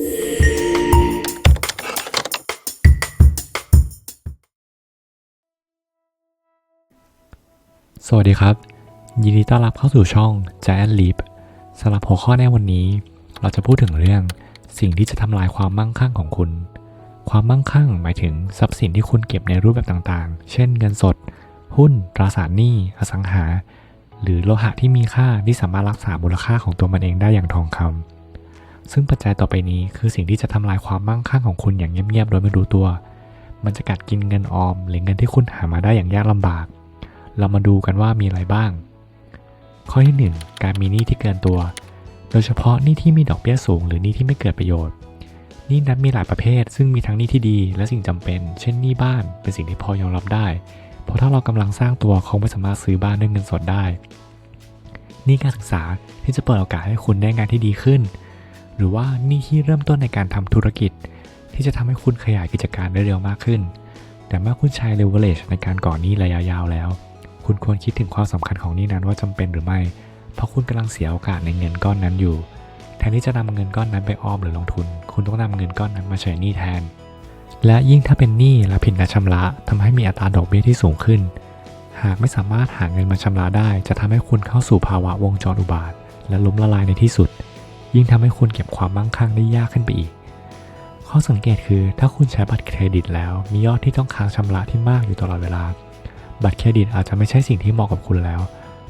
สวัสดีครับ ยินดีต้อนรับเข้าสู่ช่อง Giant Leap สำหรับหัวข้อในวันนี้ เราจะพูดถึงเรื่องสิ่งที่จะทำลายความมั่งคั่งของคุณ ความมั่งคั่งหมายถึงทรัพย์สินที่คุณเก็บในรูปแบบต่างๆ เช่นเงินสด หุ้น ตราสารหนี้ อสังหา หรือโลหะที่มีค่าที่สามารถรักษามูลค่าของตัวมันเองได้อย่างทองคำ ซึ่งปัจจัยต่อไปนี้คือสิ่งที่จะทำลายความมั่งคั่งของคุณอย่างเงียบๆ โดยไม่รู้ตัว มันจะกัดกินเงินออม หรือเงินที่คุณหามาได้อย่างยากลำบาก เรามาดูกันว่ามีอะไรบ้าง ข้อที่ 1 การมีหนี้ที่เกินตัว โดยเฉพาะหนี้ที่มีดอกเบี้ยสูง หรือหนี้ที่ไม่เกิดประโยชน์หนี้นั้นมีหลายประเภท ซึ่งมีทั้งหนี้ที่ดีและสิ่งจำเป็น เช่นหนี้บ้านเป็นสิ่งที่พอยอมรับได้ เพราะถ้าเรากำลังสร้างตัวคงไม่สามารถซื้อบ้านด้วยเงินสดได้หนี้การศึกษาที่จะเปิดโอกาสให้คุณได้งานที่ดีขึ้น หรือว่านี้ที่เริ่มต้นในการทำธุรกิจ ที่จะทำให้คุณขยายกิจการได้เร็วมากขึ้น แต่เมื่อคุณใช้ leverage ในการก่อหนี้ระยะยาวแล้ว คุณควรคิดถึงความสำคัญของหนี้นั้นว่าจำเป็นหรือไม่ เพราะคุณกำลังเสียโอกาสในเงินก้อนนั้นอยู่ แทนที่จะนำเงินก้อนนั้นไปออมหรือลงทุน คุณต้องนำเงินก้อนนั้นมาใช้หนี้แทน และยิ่งถ้าเป็นหนี้และผิดนัดชำระทำให้มีอัตราดอกเบี้ยที่สูงขึ้น หากไม่สามารถหาเงินมาชำระได้ จะทำให้คุณเข้าสู่ภาวะวงจรอุบาท และล้มละลายในที่สุด ยิ่งทำให้คุณเก็บความมั่งคั่งได้ยากขึ้นไปอีก ข้อสังเกตคือถ้าคุณใช้บัตรเครดิตแล้ว มียอดที่ต้องค้างชำระที่มากอยู่ตลอดเวลา บัตรเครดิตอาจจะไม่ใช่สิ่งที่เหมาะกับคุณแล้ว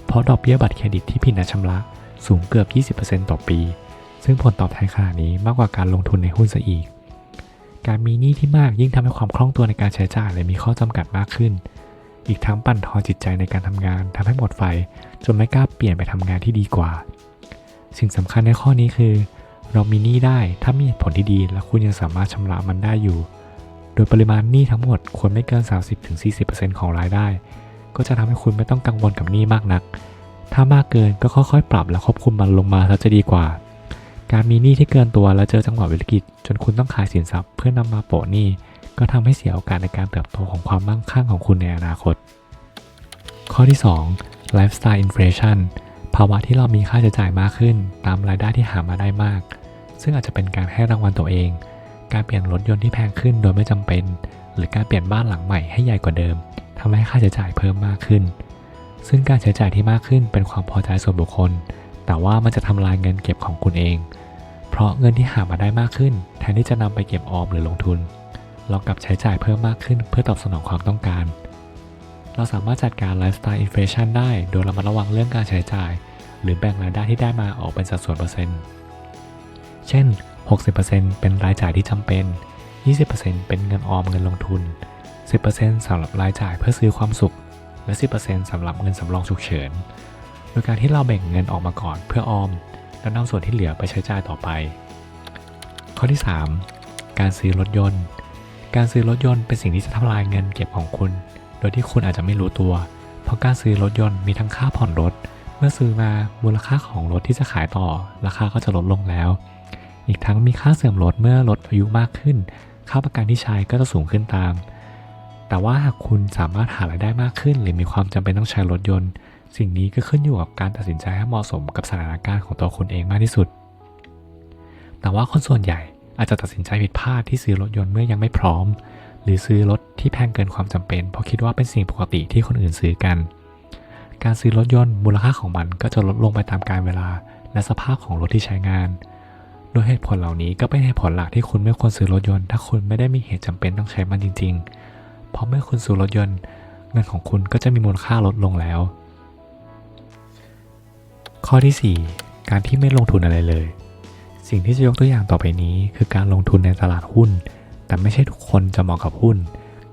เพราะดอกเบี้ยบัตรเครดิตที่ผิดนัดชำระสูงเกือบ 20%ต่อปี ซึ่งผลตอบแทนขนาดนี้มากกว่าการลงทุนในหุ้นซะอีก การมีหนี้ที่มากยิ่งทำให้ความคล่องตัวในการใช้จ่ายและมีข้อจำกัดมากขึ้น อีกทั้งปั่นทอนจิตใจในการทำงานทำให้หมดไฟ จนไม่กล้าเปลี่ยนไปทำงานที่ดีกว่า สิ่งสำคัญในข้อนี้คือ เรามีหนี้ได้ถ้ามีเหตุผลที่ดี และคุณยังสามารถชำระมันได้อยู่ โดยปริมาณหนี้ทั้งหมดควรไม่เกิน 30-40%ของรายได้ ก็จะทำให้คุณไม่ต้องกังวลกับหนี้มากนัก ถ้ามากเกินก็ค่อยๆ ปรับและควบคุมมันลงมาซะจะดีกว่า การมีหนี้ที่เกินตัวและเจอจังหวะวิกฤตจนคุณต้องขายสินทรัพย์เพื่อนำมาโปะหนี้ก็ทำให้เสียโอกาสในการเติบโตของความมั่งคั่งของคุณในอนาคต ข้อที่2 lifestyle inflation ภาวะที่เรามีค่าใช้จ่ายมากขึ้น ตามรายได้ที่หามาได้มาก ซึ่งอาจจะเป็นการให้รางวัลตัวเอง การเปลี่ยนรถยนต์ที่แพงขึ้นโดยไม่จำเป็น หรือการเปลี่ยนบ้านหลังใหม่ให้ใหญ่กว่าเดิมทำให้ค่าใช้จ่ายเพิ่มมากขึ้น ซึ่งการใช้จ่ายที่มากขึ้นเป็นความพอใจส่วนบุคคล แต่ว่ามันจะทำลายเงินเก็บของคุณเอง เพราะเงินที่หามาได้มากขึ้น แทนที่จะนำไปเก็บออมหรือลงทุน เรากลับใช้จ่ายเพิ่มมากขึ้น เพื่อตอบสนองความต้องการ เราสามารถจัดการไลฟ์สไตล์อินฟลชันได้โดยเรามาระวังเรื่องการใช้จ่าย หรือแบ่งรายได้ที่ได้มาออกเป็นสัดส่วนเปอร์เซ็นต์ เช่น 60%เป็นรายจ่ายที่จำเป็น 20%เป็นเงินออมเงินลงทุน 10%สำหรับรายจ่ายเพื่อซื้อความสุข และ 10%สำหรับเงินสำรองฉุกเฉิน โดยการที่เราแบ่งเงินออกมาก่อนเพื่อออม แล้วนำส่วนที่เหลือไปใช้จ่ายต่อไป ข้อที่ 3 การซื้อรถยนต์ การซื้อรถยนต์เป็นสิ่งที่จะทำลายเงินเก็บของคุณ โดยที่คุณอาจจะไม่รู้ตัว เพราะการซื้อรถยนต์มีทั้งค่าผ่อนรถ เมื่อซื้อมามูลค่าของรถที่จะขายต่อ ราคาก็จะลดลงแล้ว อีกทั้งมีค่าเสื่อมรถเมื่อรถอายุมากขึ้น ค่าประกันที่ใช้ก็จะสูงขึ้นตาม แต่ว่าหากคุณสามารถหารายได้มากขึ้น หรือมีความจำเป็นต้องใช้รถยนต์ สิ่งนี้ก็ขึ้นอยู่กับการตัดสินใจให้เหมาะสมกับสถานการณ์ของตัวคุณเองมากที่สุด แต่ว่าคนส่วนใหญ่อาจจะตัดสินใจผิดพลาดที่ซื้อรถยนต์เมื่อยังไม่พร้อม รือซื้อรถที่แพงเกินความจำเป็น เพราะคิดว่าเป็นสิ่งปกติที่คนอื่นซื้อกัน การซื้อรถยนต์มูลค่าของมันก็จะลดลงไปตามกาลเวลา และสภาพของรถที่ใช้งาน โดยเหตุผลเหล่านี้ก็เป็นเหตุผลหลักที่คุณไม่ควรซื้อรถยนต์ ถ้าคุณไม่ได้มีเหตุจำเป็นต้องใช้มันจริง ๆ เพราะเมื่อคุณซื้อรถยนต์ เงินของคุณก็จะมีมูลค่าลดลงแล้ว ข้อที่ 4 การที่ไม่ลงทุนอะไรเลย สิ่งที่จะยกตัวอย่างต่อไปนี้ คือการลงทุนในตลาดหุ้น แต่ไม่ใช่ทุกคนจะเหมาะกับหุ้น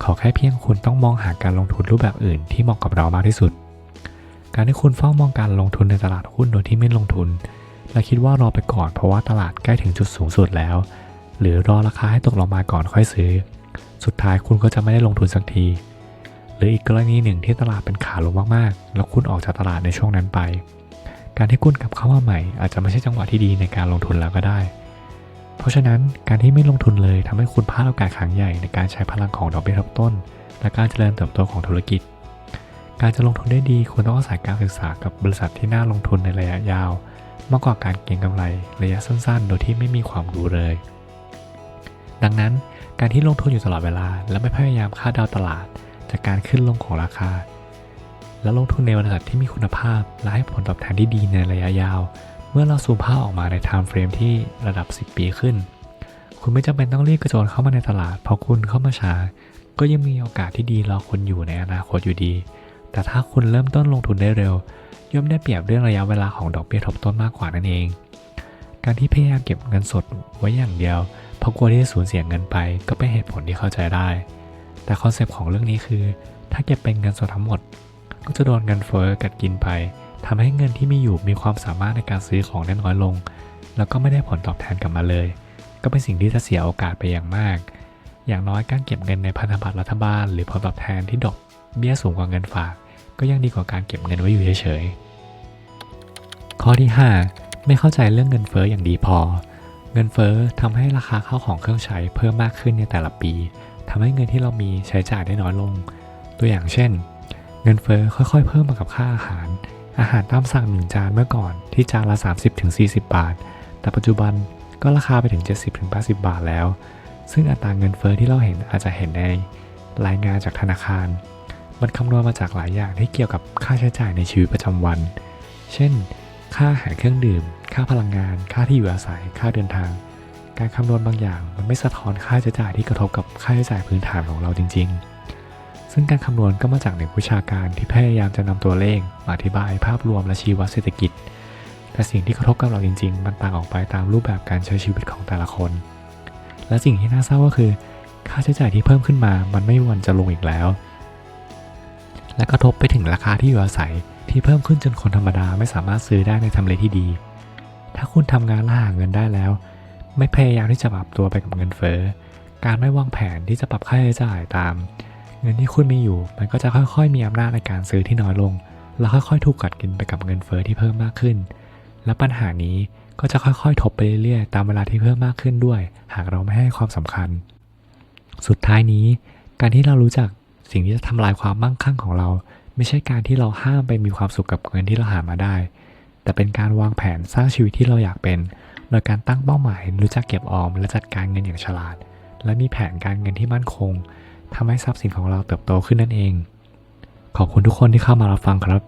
ขอแค่เพียงคุณต้องมองหาการลงทุนรูปแบบอื่นที่เหมาะกับเรามากที่สุด การที่คุณเฝ้ามองการลงทุนในตลาดหุ้นโดยที่ไม่ลงทุน และคิดว่ารอไปก่อนเพราะว่าตลาดใกล้ถึงจุดสูงสุดแล้ว หรือรอราคาให้ตกลงมาก่อนค่อยซื้อ สุดท้ายคุณก็จะไม่ได้ลงทุนสักที หรืออีกกรณีหนึ่งที่ตลาดเป็นขาลงมากๆ แล้วคุณออกจากตลาดในช่วงนั้นไป การที่คุณกลับเข้ามาใหม่ อาจจะไม่ใช่จังหวะที่ดีในการลงทุนแล้วก็ได้ ราะฉะนั้นการที่ไม่ลงทุนเลยทำให้คุณพลาดโอกาสครั้งใหญ่ในการใช้พลังของดอกเบี้ยทบต้น และการเจริญเติบโตของธุรกิจ การจะลงทุนได้ดีคุณต้องอาศัยการศึกษากับบริษัทที่น่าลงทุนในระยะยาว มากกว่าการเก็งกำไรระยะสั้นๆ โดยที่ไม่มีความรู้เลย ดังนั้นการที่ลงทุนอยู่ตลอดเวลา และไม่พยายามคาดเดาตลาด จากการขึ้นลงของราคา และลงทุนในบริษัทที่มีคุณภาพและให้ผลตอบแทนที่ดีในระยะยาว เมื่อเราซูมภาพออกมาในไทม์เฟรมที่ระดับ 10 ปีขึ้น คุณไม่จำเป็นต้องรีบกระโจนเข้ามาในตลาด เพราะคุณเข้ามาช้า ก็ยังมีโอกาสที่ดีรอคุณอยู่ในอนาคตอยู่ดี แต่ถ้าคุณเริ่มต้นลงทุนได้เร็ว ย่อมได้เปรียบเรื่องระยะเวลาของดอกเบี้ยทบต้นมากกว่านั่นเอง การที่พยายามเก็บเงินสดไว้อย่างเดียว เพราะกลัวที่จะสูญเสียเงินไป ก็เป็นเหตุผลที่เข้าใจได้ แต่คอนเซปต์ของเรื่องนี้คือ ถ้าเก็บเป็นเงินสดทั้งหมด ก็จะโดนเงินเฟ้อกัดกินไป ทำให้เงินที่มีอยู่มีความสามารถในการซื้อของได้น้อยลง แล้วก็ไม่ได้ผลตอบแทนกลับมาเลย ก็เป็นสิ่งที่จะเสียโอกาสไปอย่างมาก อย่างน้อยการเก็บเงินในพันธบัตรรัฐบาล หรือผลตอบแทนที่ดอกเบี้ยสูงกว่าเงินฝาก ก็ยังดีกว่าการเก็บเงินไว้อยู่เฉยๆ ข้อที่ 5 ไม่เข้าใจเรื่องเงินเฟ้ออย่างดีพอ เงินเฟ้อทำให้ราคาข้าวของเครื่องใช้เพิ่มมากขึ้นในแต่ละปีทำให้เงินที่เรามีใช้จ่ายได้น้อยลง ตัวอย่างเช่น เงินเฟ้อค่อยๆ เพิ่มมากับค่าอาหาร อาหารตามสั่งหนึ่งจานเมื่อก่อนที่จานละ 30-40 บาท แต่ปัจจุบันก็ราคาไปถึง 70-80 บาทแล้ว ซึ่งอัตราเงินเฟ้อที่เราเห็นอาจจะเห็นในรายงานจากธนาคาร มันคำนวณมาจากหลายอย่างที่เกี่ยวกับค่าใช้จ่ายในชีวิตประจำวัน เช่น ค่าอาหารเครื่องดื่ม ค่าพลังงาน ค่าที่อยู่อาศัย ค่าเดินทาง การคำนวณบางอย่างมันไม่สะท้อนค่าใช้จ่ายที่กระทบกับค่าใช้จ่ายพื้นฐานของเราจริง ๆ ซึ่งการคำนวณก็มาจากนักวิชาการที่พยายามจะนำตัวเลขมาอธิบายภาพรวมและชีวเศรษฐกิจ แต่สิ่งที่กระทบกับเราจริง ๆ มันต่างออกไปตามรูปแบบการใช้ชีวิตของแต่ละคน และสิ่งที่น่าเศร้าก็คือ ค่าใช้จ่ายที่เพิ่มขึ้นมา มันไม่วันจะลงอีกแล้ว และกระทบไปถึงราคาที่อยู่อาศัยที่เพิ่มขึ้นจนคนธรรมดาไม่สามารถซื้อได้ในทำเลที่ดี ถ้าคุณทำงานและหาเงินได้แล้ว ไม่พยายามที่จะปรับตัวไปกับเงินเฟ้อ การไม่วางแผนที่จะปรับค่าใช้จ่ายตาม เงินที่คุณมีอยู่ มันก็จะค่อยๆ มีอำนาจในการซื้อที่น้อยลง แล้วค่อยๆ ถูกกัดกินไปกับเงินเฟ้อที่เพิ่มมากขึ้น และปัญหานี้ก็จะค่อยๆ ทบไปเรื่อยๆ ตามเวลาที่เพิ่มมากขึ้นด้วย หากเราไม่ให้ความสำคัญ สุดท้ายนี้ การที่เรารู้จักสิ่งที่จะทำลายความมั่งคั่งของเรา ไม่ใช่การที่เราห้ามไปมีความสุขกับเงินที่เราหามาได้ แต่เป็นการวางแผนสร้างชีวิตที่เราอยากเป็น โดยการตั้งเป้าหมาย รู้จักเก็บออม และจัดการเงินอย่างฉลาด และมีแผนการเงินที่มั่นคง ทำให้ทรัพย์สินของเราเติบโตขึ้นนั่นเอง ขอบคุณทุกคนที่เข้ามารับฟังครับ